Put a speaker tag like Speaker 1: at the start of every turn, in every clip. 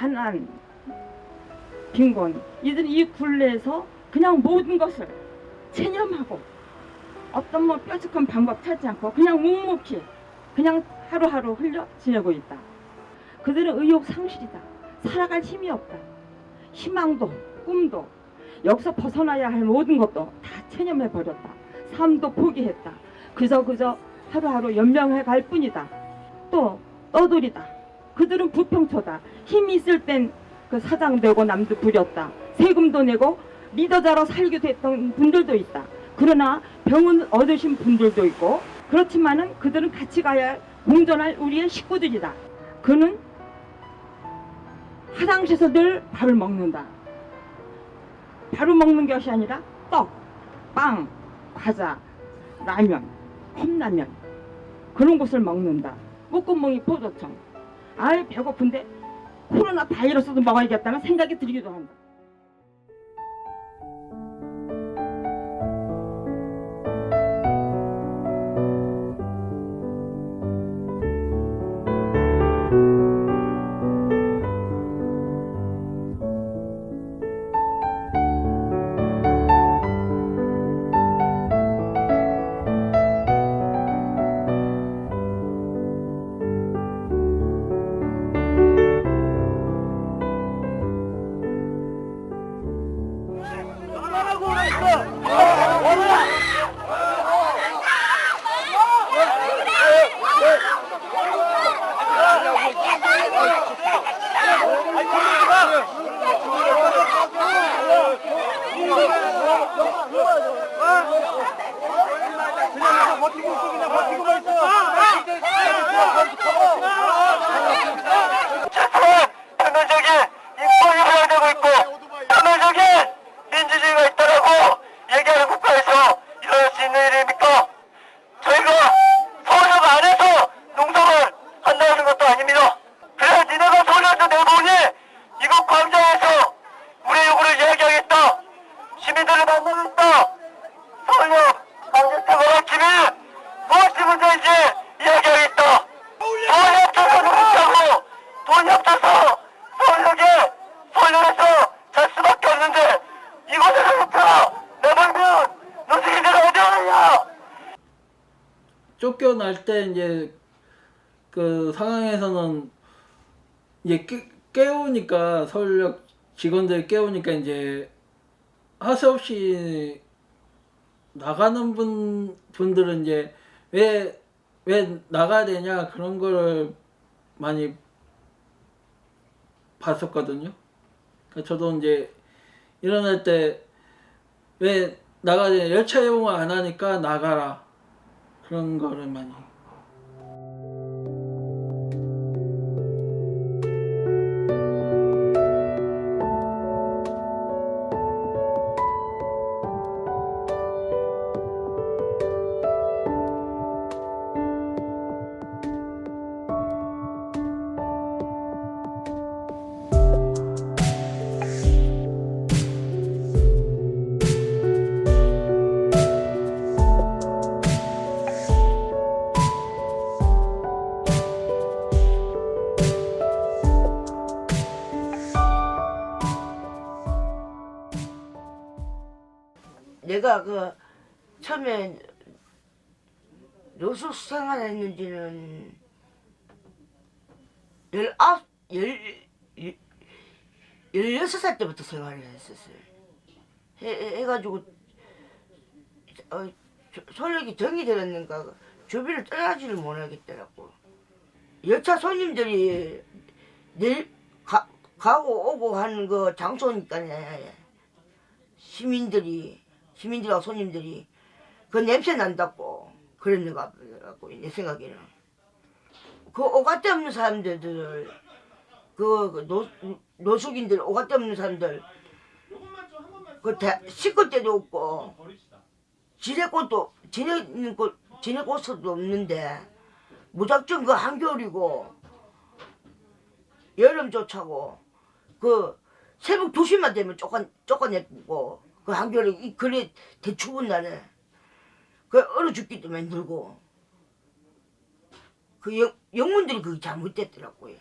Speaker 1: 가난, 빈곤 이들이 이 굴레에서 그냥 모든 것을 체념하고 어떤 뭐 뾰족한 방법 찾지 않고 그냥 묵묵히 그냥 하루하루 흘려 지내고 있다. 그들은 의욕 상실이다. 살아갈 힘이 없다. 희망도 꿈도 여기서 벗어나야 할 모든 것도 다 체념해 버렸다. 삶도 포기했다. 그저 그저 하루하루 연명해 갈 뿐이다. 또 떠돌이다. 그들은 부평초다. 힘이 있을 땐 그 사장 되고 남도 부렸다. 세금도 내고 리더자로 살기도 했던 분들도 있다. 그러나 병은 얻으신 분들도 있고 그렇지만은 그들은 같이 가야 할, 공존할 우리의 식구들이다. 그는 화장실에서 늘 밥을 먹는다. 밥을 먹는 것이 아니라 떡, 빵, 과자, 라면, 컵라면 그런 것을 먹는다. 목구멍이 포도청. 아이 배고픈데 코로나 바이러스도 먹어야겠다는 생각이 들기도 한다.
Speaker 2: 쫓겨날 때 이제 그 상황에서는 이제 깨, 깨우니까 서울역 직원들 깨우니까 이제 하수 없이 나가는 분 분들은 이제 왜 왜 나가야 되냐 그런 거를 많이 봤었거든요. 그러니까 저도 이제 일어날 때 왜 나가야 되냐 열차 이용을 안 하니까 나가라 그런 거를 많이
Speaker 3: 내가 그 처음에 노숙 생활했는지는 열아홉 열 열- 열여섯 살 때부터 생활을 했었어요. 해, 해- 해가지고 어, 저- 소력이 정이 들었는가 주비를 떠나지를 못하겠더라고. 열차 손님들이 내일 가, 가고 오고 하는 그 장소니까 시민들이 시민들하고 손님들이 그 냄새 난다고 그랬는가 보더라고 내 생각에는 그 오가대 없는 사람들 그, 그 노, 노숙인들 오가대 없는 사람들 그 대, 씻을 데도 없고 지낼 곳도 지내는 곳 지낼 곳도 없는데 무작정 그 한겨울이고 여름조차고 그 새벽 2시만 되면 쫓아, 쫓아내고 그 한겨울에 이 그래 대추운 날에 그 얼어 죽기도 만들고 그 영, 영문들이 그게 잘못됐더라고요.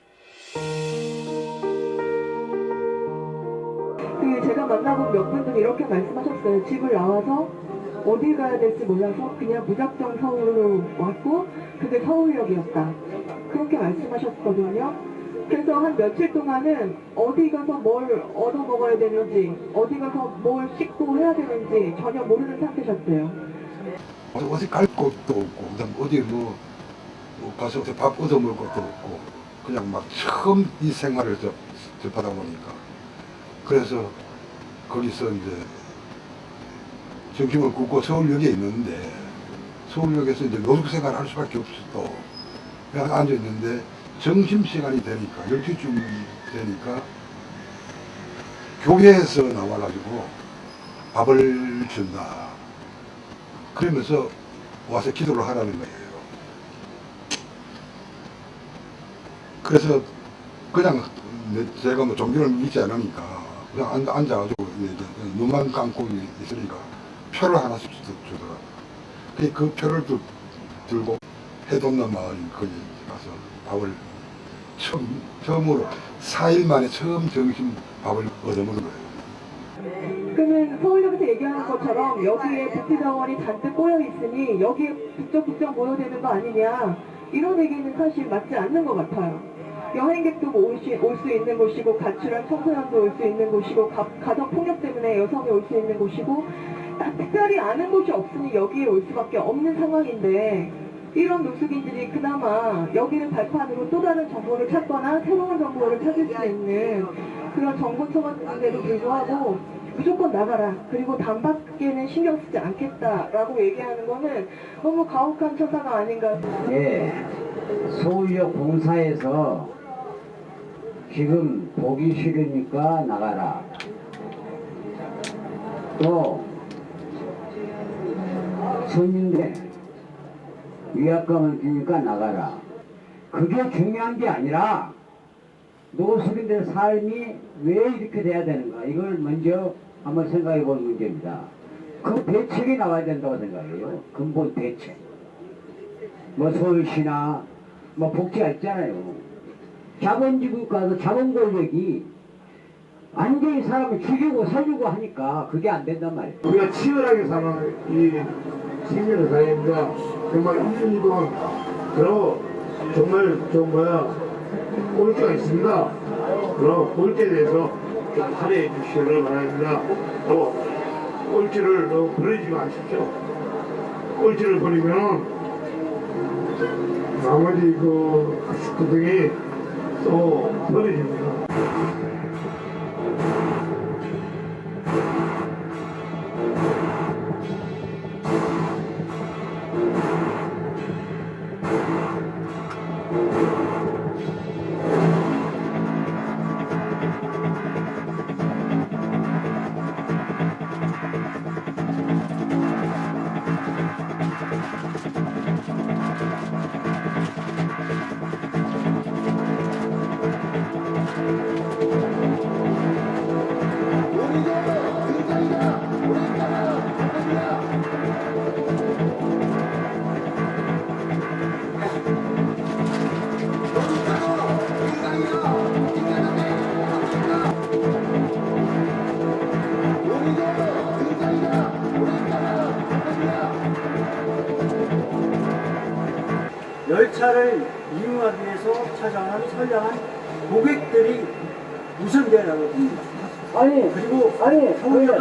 Speaker 4: 그 제가 만나본 몇 분은 이렇게 말씀하셨어요. 집을 나와서 어디 가야 될지 몰라서 그냥 무작정 서울로 왔고 그게 서울역이었다. 그렇게 말씀하셨거든요. 그래서 한 며칠 동안은 어디 가서 뭘 얻어 먹어야 되는지, 어디 가서 뭘 씻고 해야 되는지 전혀 모르는 상태셨대요.
Speaker 5: 어디 갈 곳도 없고 그다음 어디 뭐, 뭐 가서 어디 밥 얻어 먹을 것도 없고 그냥 막 처음 이 생활을 접, 접하다 보니까 그래서 거기서 이제 정신을 굽고 서울역에 있는데 서울역에서 이제 노숙 생활을 할 수밖에 없어 그냥 앉아 있는데 점심시간이 되니까 12쯤 되니까 교회에서 나와가지고 밥을 준다 그러면서 와서 기도를 하라는 거예요. 그래서 그냥 내- 제가 뭐 종교를 믿지 않으니까 그냥 앉, 앉아가지고 눈만 감고 있으니까 표를 하나씩 주- 주더라고요. 그- 그 표를 들, 들고 해동남 마을인 거기 가서 밥을 처음, 처음으로 4일 만에 처음 점심 밥을 얻어먹은 거예요.
Speaker 4: 그러면 서울역에서 얘기하는 것처럼 여기에 복지자원이 잔뜩 꼬여 있으니 여기에 북적북적 모여되는 거 아니냐 이런 얘기는 사실 맞지 않는 것 같아요. 여행객도 올 수 있는 곳이고 가출한 청소년도 올 수 있는 곳이고 가, 가정 폭력 때문에 여성이 올 수 있는 곳이고 딱 특별히 아는 곳이 없으니 여기에 올 수밖에 없는 상황인데 이런 노숙인들이 그나마 여기를 발판으로 또 다른 정보를 찾거나 새로운 정보를 찾을 수 있는 그런 정보처인데도 불구하고 무조건 나가라. 그리고 단밖에는 신경 쓰지 않겠다라고 얘기하는 거는 너무 가혹한 처사가 아닌가.
Speaker 6: 예, 서울역 공사에서 지금 보기 싫으니까 나가라. 또 손님들 위압감을 주니까 나가라. 그게 중요한 게 아니라 노숙인들 삶이 왜 이렇게 돼야 되는가 이걸 먼저 한번 생각해 볼 문제입니다. 그 대책이 나와야 된다고 생각해요. 근본 대책. 뭐 서울시나 뭐 복지가 있잖아요. 자본주의 가서 자본 권력이 완전히 사람을 죽이고 살리고 하니까 그게 안 된단 말이에요.
Speaker 7: 우리가 치열하게 사는 이 시민의 사회입니다. 정말 1년 동안 그리고 정말 저 뭐야 꼴찌가 있습니다. 그럼 꼴찌에 대해서 좀 할애해 주시기를 바랍니다. 또 꼴찌를 너무 버리지 마십시오. 꼴찌를 버리면 나머지 그 식구들이 또 버려집니다.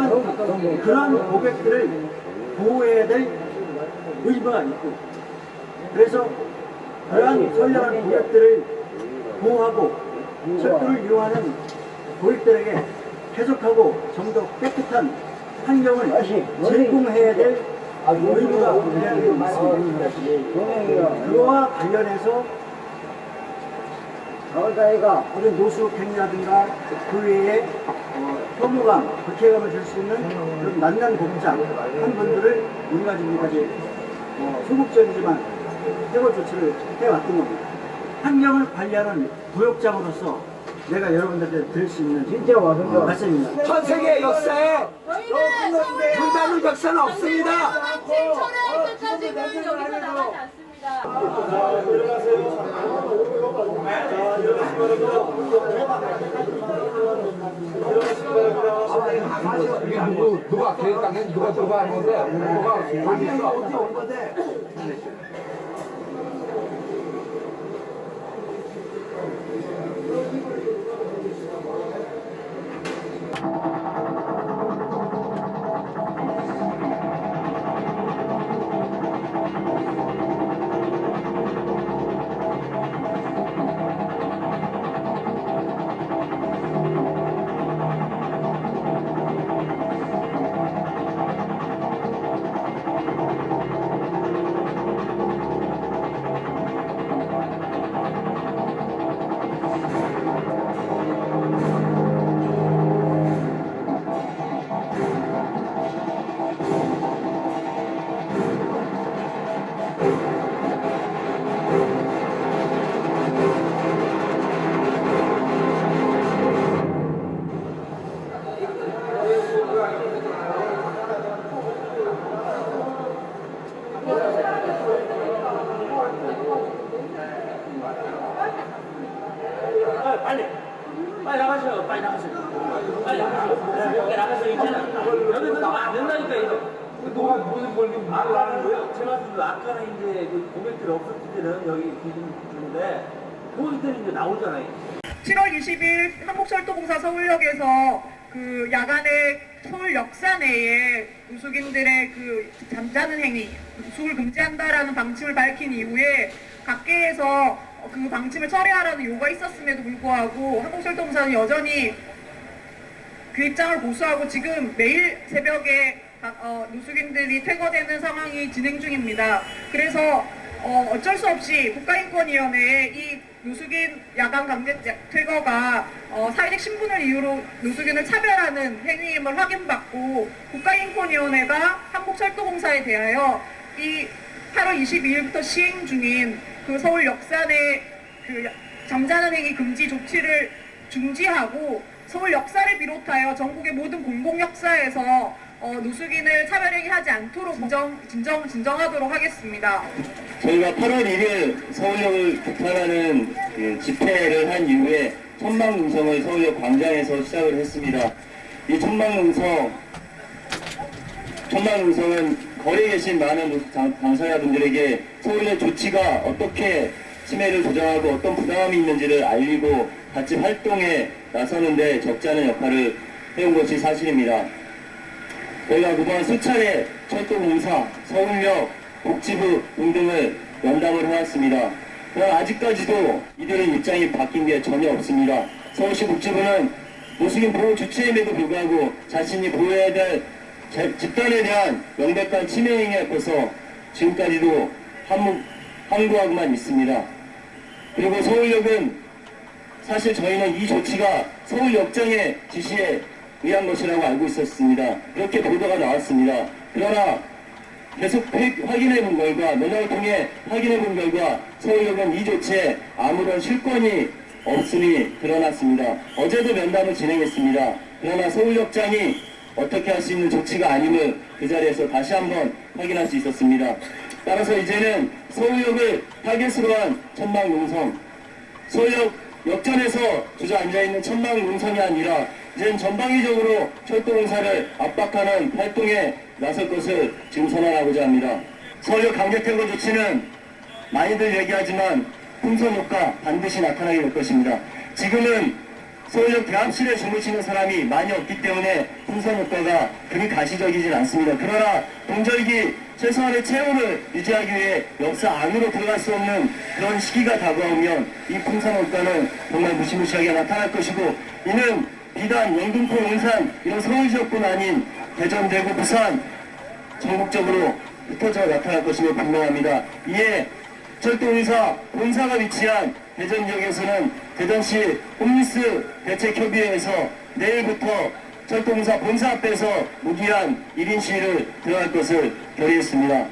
Speaker 8: 서울역은 그런 고객들을 보호해야 될 의무가 있고 그래서 그러한 선량한 고객들을 보호하고 철도를 이용하는 고객들에게 계속하고 좀 더 깨끗한 환경을 제공해야 될 의무가 있습니다. 그와 관련해서 우리 노숙행이라든가 그 외에 어, 혐오감, 불쾌감을 줄 수 있는 그런 난난 복장 한 분들을 우리가 지금까지 어, 소극적이지만 해고 조치를 해왔던 겁니다. 환경을 관리하는 구역장으로서 내가 여러분들한테 드릴 수 있는 진짜 와서 말씀입니다.
Speaker 9: 전 세계 역사에 불가능 역사는 없습니다.
Speaker 10: 7천회 때까지는 여기서 나가지 않습니다.
Speaker 9: 누가 계획 당해 누가 누가 한 건데 누가 결정했어?
Speaker 11: 빨리. 빨리 나가세요 빨리 나가세요. 빨리 나가세요. 빨리 나가세요. 이제는 여기서 나가면 안 된다니까 이거.
Speaker 9: 누가 무슨 뭘 말을 하는 거야?
Speaker 11: 제가 말씀도 아까는 이제 그 고객들이 없었을 때는 여기 계신 분인데 그럴 때는 이제 나오잖아요.
Speaker 12: 7월 20일 한국철도공사 서울역에서 그 야간에 서울 역사 내에 노숙인들의 그 잠자는 행위, 노숙을 금지한다라는 방침을 밝힌 이후에 각계에서 그 방침을 철회하라는 요구가 있었음에도 불구하고 한국철도공사는 여전히 그 입장을 고수하고 지금 매일 새벽에 가- 어, 노숙인들이 퇴거되는 상황이 진행 중입니다. 그래서 어, 어쩔 수 없이 국가인권위원회에 이 노숙인 야간 강제 퇴거가 어, 사회적 신분을 이유로 노숙인을 차별하는 행위임을 확인받고 국가인권위원회가 한국철도공사에 대하여 이 8월 22일부터 시행 중인 그 서울 역산의 그 잠자는 행위 금지 조치를 중지하고 서울 역사를 비롯하여 전국의 모든 공공 역사에서 어, 노숙인을 차별행위하지 않도록 진정, 진정, 진정하도록 하겠습니다.
Speaker 11: 저희가 8월 1일 서울역을 규탄하는 그 집회를 한 이후에 천막농성을 서울역 광장에서 시작을 했습니다. 이 천막농성, 천막농성은 거리에 계신 많은 당- 당사자분들에게 서울의 조치가 어떻게 치매를 조장하고 어떤 부담이 있는지를 알리고 같이 활동에 나서는데 적지 않은 역할을 해온 것이 사실입니다. 저희가 그동안 수차례 철도공사, 서울역, 복지부 등등을 면담을 해왔습니다. 그러나 아직까지도 이들의 입장이 바뀐 게 전혀 없습니다. 서울시 복지부는 노숙인 보호 주체임에도 불구하고 자신이 보호해야 될 제- 집단에 대한 명백한 침해 행위 앞에서 지금까지도 함, 함구하고만 있습니다. 그리고 서울역은 사실 저희는 이 조치가 서울역장의 지시에 의한 것이라고 알고 있었습니다. 그렇게 보도가 나왔습니다. 그러나 계속 회- 확인해 본 결과, 면허를 통해 확인해 본 결과 서울역은 이 조치에 아무런 실권이 없음이 드러났습니다. 어제도 면담을 진행했습니다. 그러나 서울역장이 어떻게 할 수 있는 조치가 아님을 그 자리에서 다시 한번 확인할 수 있었습니다. 따라서 이제는 서울역을 타겟으로 한 천막농성, 서울역 역전에서 주저앉아 있는 천막 농성이 아니라 이제는 전방위적으로 철도 공사를 압박하는 활동에 나설 것을 지금 선언하고자 합니다. 서울역 강제퇴거 조치는 많이들 얘기하지만 풍선 효과 반드시 나타나게 될 것입니다. 지금은 서울역 대합실에 주무시는 사람이 많이 없기 때문에 풍선 효과가 그리 가시적이진 않습니다. 그러나 동절기 최소한의 체온을 유지하기 위해 역사 안으로 들어갈 수 없는 그런 시기가 다가오면 이 풍선 효과는 정말 무시무시하게 나타날 것이고 이는 비단 영등포, 용산 이런 서울 지역뿐 아닌 대전, 대구, 부산 전국적으로 흩어져 나타날 것임을 분명합니다. 이에 철도공사 본사가 위치한 대전 지역에서는 대전시 홈리스 대책협의회에서 내일부터 철도공사 본사 앞에서 무기한 1인 시위를 들어갈 것을 결의했습니다.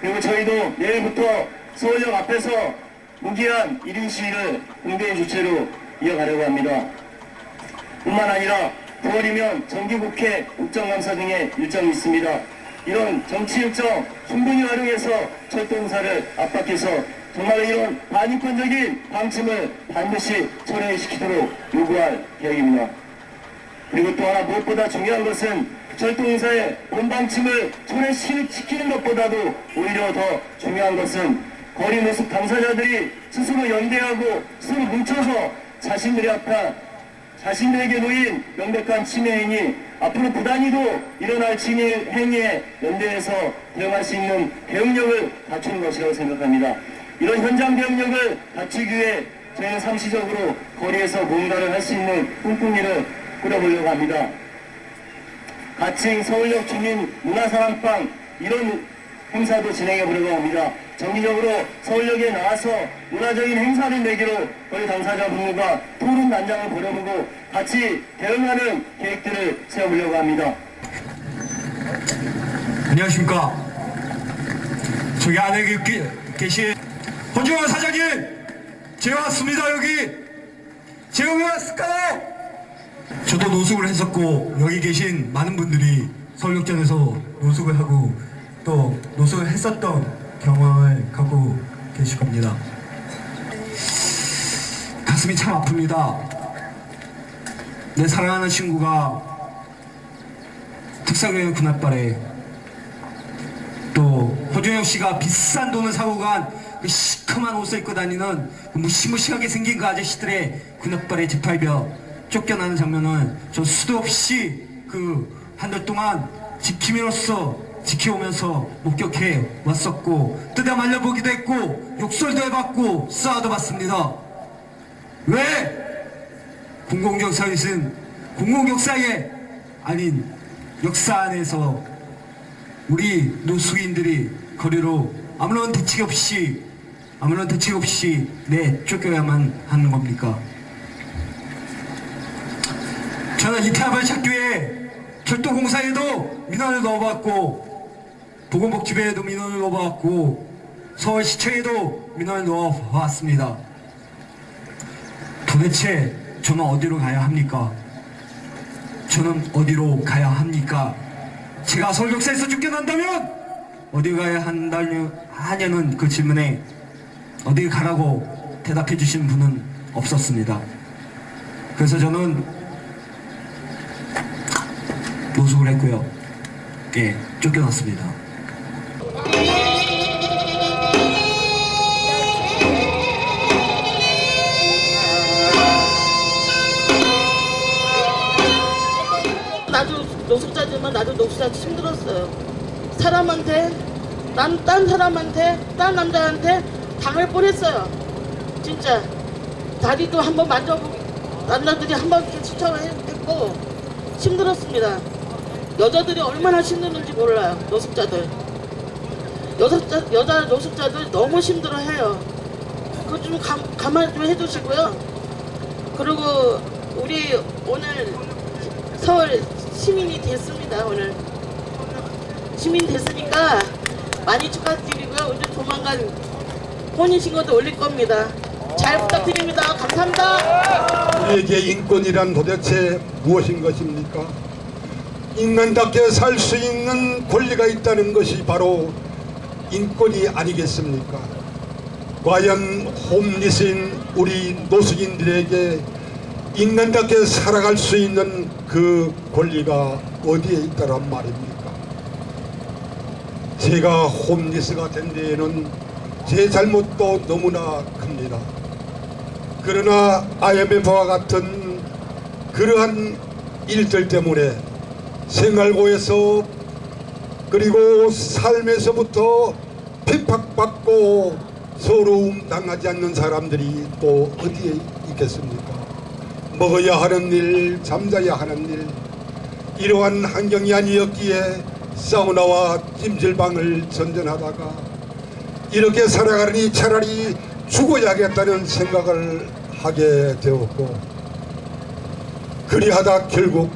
Speaker 11: 그리고 저희도 내일부터 서울역 앞에서 무기한 1인 시위를 공개의 주체로 이어가려고 합니다. 뿐만 아니라 9월이면 정기국회 국정감사 등의 일정이 있습니다. 이런 정치 일정 충분히 활용해서 철도공사를 압박해서 정말 이런 반인권적인 방침을 반드시 철회시키도록 요구할 계획입니다. 그리고 또 하나 무엇보다 중요한 것은 철도공사의 본방침을 지키는 것보다도 오히려 더 중요한 것은 거리 모습 당사자들이 스스로 연대하고 스스로 뭉쳐서 자신들의 앞에 자신들에게 놓인 명백한 침해 행위 앞으로 부단히도 일어날 침해 행위에 연대해서 대응할 수 있는 대응력을 갖추는 것이라고 생각합니다. 이런 현장 대응력을 갖추기 위해 저희는 상시적으로 거리에서 뭔가를 할 수 있는 꿍꿍이를 꾸려보려고 합니다. 가칭 서울역 주민 문화사랑방 이런 행사도 진행해 보려고 합니다. 정기적으로 서울역에 나와서 문화적인 행사를 내기로 거리 당사자분들과 토론 난장을 벌여보고 같이 대응하는 계획들을 세워보려고 합니다.
Speaker 13: 안녕하십니까. 저기 안에 계- 계신 헌정원 사장님, 제가 왔습니다, 여기. 제가 왜 왔을까요? 저도 노숙을 했었고, 여기 계신 많은 분들이 서울역전에서 노숙을 하고, 또 노숙을 했었던 경험을 갖고 계실 겁니다. 가슴이 참 아픕니다. 내 사랑하는 친구가 특사교육 군합발에 또 허준영 씨가 비싼 돈을 사고 간 그 시커먼 옷을 입고 다니는 그 무시무시하게 생긴 그 아저씨들의 군합발에 재팔벼 쫓겨나는 장면을 전 수도 없이 그 한 달 동안 지킴이로서 지켜오면서 목격해 왔었고 뜯어 말려보기도 했고 욕설도 해봤고 싸워도 봤습니다. 왜 공공역사에서는 공공역사에 아닌 역사 안에서 우리 노숙인들이 거리로 아무런 대책 없이 아무런 대책 없이 내 쫓겨야만 하는 겁니까? 저는 이태아발 학교에 철도공사에도 민원을 넣어봤고 보건복지부에도 민원을 넣어봤고 서울시청에도 민원을 넣어봤습니다. 도대체 저는 어디로 가야 합니까? 저는 어디로 가야 합니까? 제가 서울역사에서 쫓겨난다면 어디 가야 한다냐, 하냐는 그 질문에 어디 가라고 대답해 주신 분은 없었습니다. 그래서 저는 노숙을 했고요. 예, 쫓겨났습니다.
Speaker 14: 나도 노숙자지만 나도 노숙자 힘들었어요. 사람한테 난 딴 사람한테 딴 남자한테 당할 뻔했어요. 진짜 다리도 한번 만져보고 남자들이 한번 추천했고 힘들었습니다. 여자들이 얼마나 힘드는지 몰라요. 노숙자들 여자 여자 노숙자들 너무 힘들어해요. 그거 좀 감, 가만 좀 해주시고요. 그리고 우리 오늘 서울 시민이 됐습니다 오늘 시민 됐으니까 많이 축하드리고요 오늘 조만간 혼인신고도 올릴 겁니다 잘 부탁드립니다 감사합니다
Speaker 15: 우리에게 인권이란 도대체 무엇인 것입니까? 인간답게 살 수 있는 권리가 있다는 것이 바로 인권이 아니겠습니까? 과연 홈리스인 우리 노숙인들에게 인간답게 살아갈 수 있는 그 권리가 어디에 있다란 말입니까? 제가 홈리스가 된 데에는 제 잘못도 너무나 큽니다. 그러나 IMF와 같은 그러한 일들 때문에 생활고에서 그리고 삶에서부터 핍박받고 서러움 당하지 않는 사람들이 또 어디에 있겠습니까? 먹어야 하는 일, 잠자야 하는 일, 이러한 환경이 아니었기에 사우나와 찜질방을 전전하다가 이렇게 살아가니 차라리 죽어야겠다는 생각을 하게 되었고 그리하다 결국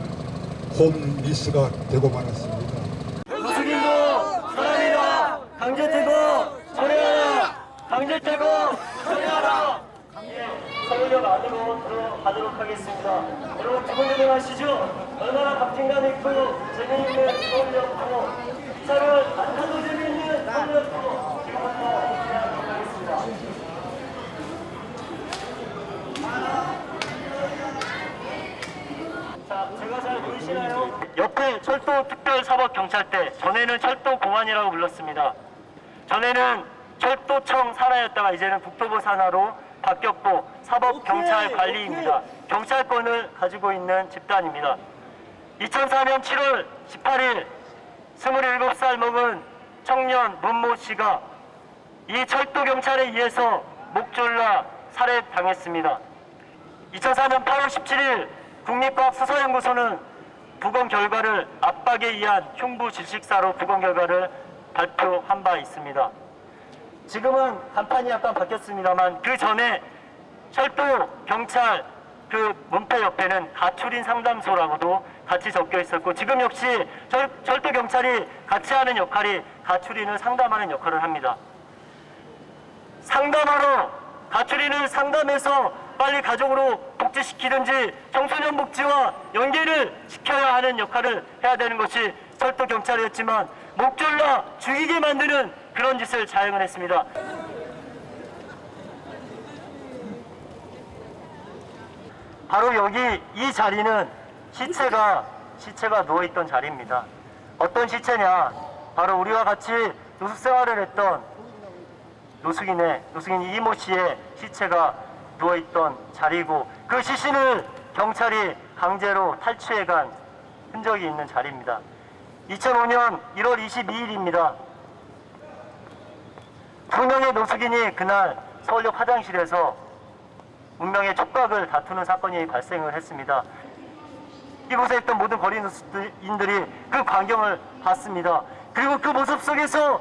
Speaker 15: 홈리스가 되고 말았습니다.
Speaker 11: 노숙인도 사람이다. 강제퇴고 처리하라. 강제퇴고 처리하라. 서울역 안으로 들어가도록 하겠습니다. 여러분 두근두근 하시죠? 얼마나 박진감 있고 재미있는 서울역으로 기차를 안 타도 재미있는 서울역으로 지금부터 시작하도록 하겠습니다. 자, 제가 잘
Speaker 16: 이제 철도 특별사법경찰대, 전에는 철도공안이라고 불렀습니다. 전에는 철도청 산하였다가 이제는 국토부 산하로 바뀌었고 사법경찰관리입니다. 경찰권을 가지고 있는 집단입니다. 2004년 7월 18일 27살 먹은 청년 문모 씨가 이 철도 경찰에 의해서 목졸라 살해당했습니다. 2004년 8월 17일 국립과학수사연구소는 부검 결과를 압박에 의한 흉부 질식사로 부검 결과를 발표한 바 있습니다. 지금은 간판이 약간 바뀌었습니다만 그 전에 철도 경찰 그 문패 옆에는 가출인 상담소라고도 같이 적혀 있었고 지금 역시 철, 철도 경찰이 같이 하는 역할이 가출인을 상담하는 역할을 합니다. 상담하러 가출인을 상담해서 빨리 가족으로 복지시키든지 청소년 복지와 연계를 시켜야 하는 역할을 해야 되는 것이 철도 경찰이었지만 목졸라 죽이게 만드는 그런 짓을 자행을 했습니다. 바로 여기 이 자리는 시체가 시체가 누워 있던 자리입니다. 어떤 시체냐? 바로 우리와 같이 노숙 생활을 했던 노숙인의 노숙인 이모 씨의 시체가 누워 있던 자리고 그 시신을 경찰이 강제로 탈취해간 흔적이 있는 자리입니다. 2005년 1월 22일입니다. 두 명의 노숙인이 그날 서울역 화장실에서 운명의 촉각을 다투는 사건이 발생을 했습니다. 이곳에 있던 모든 거리 노숙인들이 그 광경을 봤습니다. 그리고 그 모습 속에서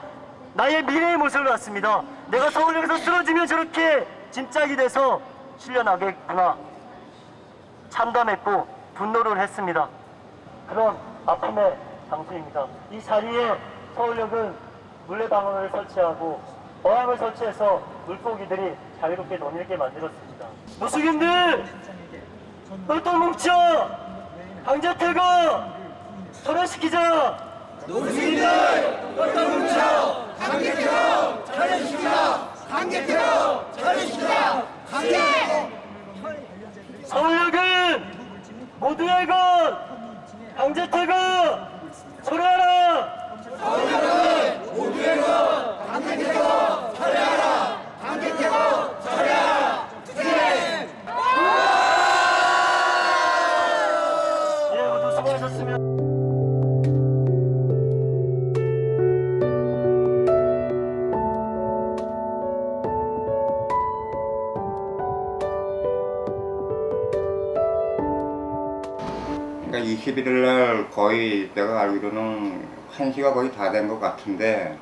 Speaker 16: 나의 미래의 모습을 봤습니다. 내가 서울역에서 쓰러지면 저렇게 짐짝이 돼서 실려나겠구나. 참담했고 분노를 했습니다. 그런 아픔의 당시입니다. 이 자리에 서울역은 물레방언을 설치하고 어항을 설치해서 물고기들이 자유롭게 논일게 만들었습니다. 노숙인들! 똘똘 뭉쳐! 강제 퇴거! 철회시키자! 노숙인들! 똘똘 뭉쳐! 강제 퇴거! 철회시키자! 강제 퇴거! 철회시키자! 강제! 서울역은 모두의 것! 강제 퇴거!
Speaker 17: 내가 알기로는 1시가 거의 다 된 것 같은데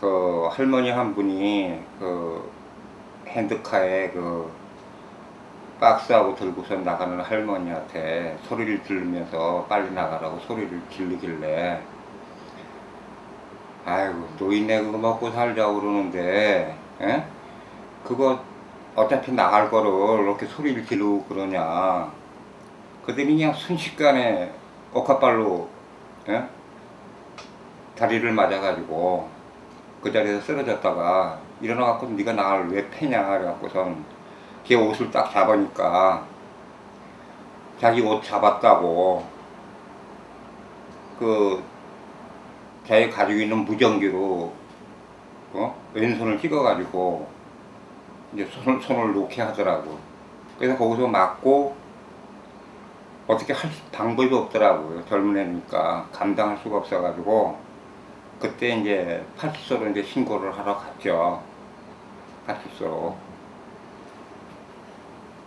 Speaker 17: 그 할머니 한 분이 그 핸드카에 그 박스하고 들고서 나가는 할머니한테 소리를 지르면서 빨리 나가라고 소리를 지르길래 아이고 노인네 그거 먹고 살자고 그러는데 에? 그거 어차피 나갈 거를 이렇게 소리를 지르고 그러냐 그들이 그냥 순식간에 옥합발로 예? 다리를 맞아가지고 그 자리에서 쓰러졌다가 일어나갖고 네가 나를 왜 패냐 그래갖고선 걔 옷을 딱 잡으니까 자기 옷 잡았다고 그 자기 가지고 있는 무전기로 어? 왼손을 찍어가지고 이제 손을, 손을 놓게 하더라고 그래서 거기서 맞고 어떻게 할 수- 방법이 없더라고요. 젊은 애니까 감당할 수가 없어가지고 그때 이제 파출소로 이제 신고를 하러 갔죠. 파출소로.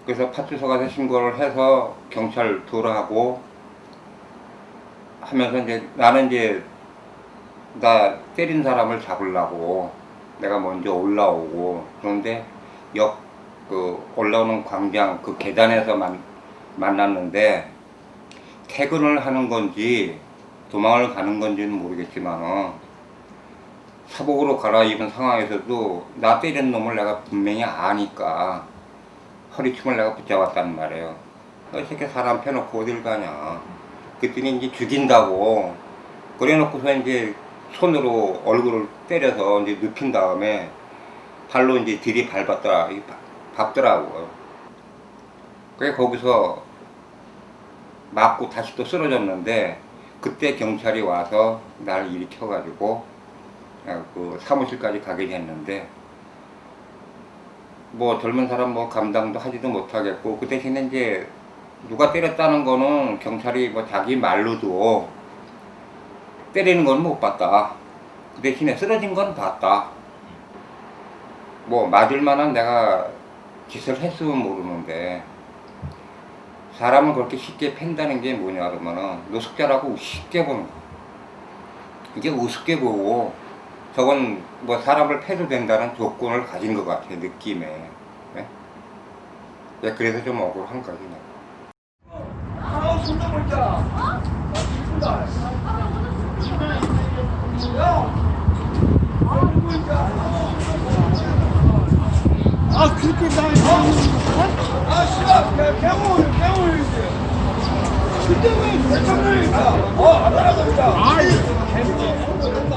Speaker 17: 그래서 파출소 가서 신고를 해서 경찰 돌아하고 하면서 이제 나는 이제 나 때린 사람을 잡으려고 내가 먼저 올라오고 그런데 역 그 올라오는 광장 그 계단에서 만, 만났는데 퇴근을 하는 건지 도망을 가는 건지는 모르겠지만 사복으로 갈아입은 상황에서도 나 때린 놈을 내가 분명히 아니까 허리춤을 내가 붙잡았단 말이에요. 이 새끼 사람 펴놓고 어딜 가냐. 그랬더니 이제 죽인다고 그래 놓고서 이제 손으로 얼굴을 때려서 이제 눕힌 다음에 발로 이제 들이 밟았더라, 이 밟- 밟더라고요. 그래 거기서 맞고 다시 또 쓰러졌는데 그때 경찰이 와서 날 일으켜가지고 어, 그 사무실까지 가게 됐는데 뭐 젊은 사람 뭐 감당도 하지도 못하겠고 그 대신에 이제 누가 때렸다는 거는 경찰이 뭐 자기 말로도 때리는 건 못 봤다. 그 대신에 쓰러진 건 봤다. 뭐 맞을 만한 내가 짓을 했으면 모르는데 사람을 그렇게 쉽게 팬다는 게 뭐냐 그러면은 노숙자라고 우습게 보는 거. 이게 우습게 보고 저건 뭐 사람을 패도 된다는 조건을 가진 것 같아 느낌에. 네? 네, 그래서 좀 억울한 거지. 내가.
Speaker 9: 아 그렇게 나 아, 씨발, 개몽을, 개몽을 그때 왜 대통령이니까, 어, 안 나가니까. 아이, 개몽.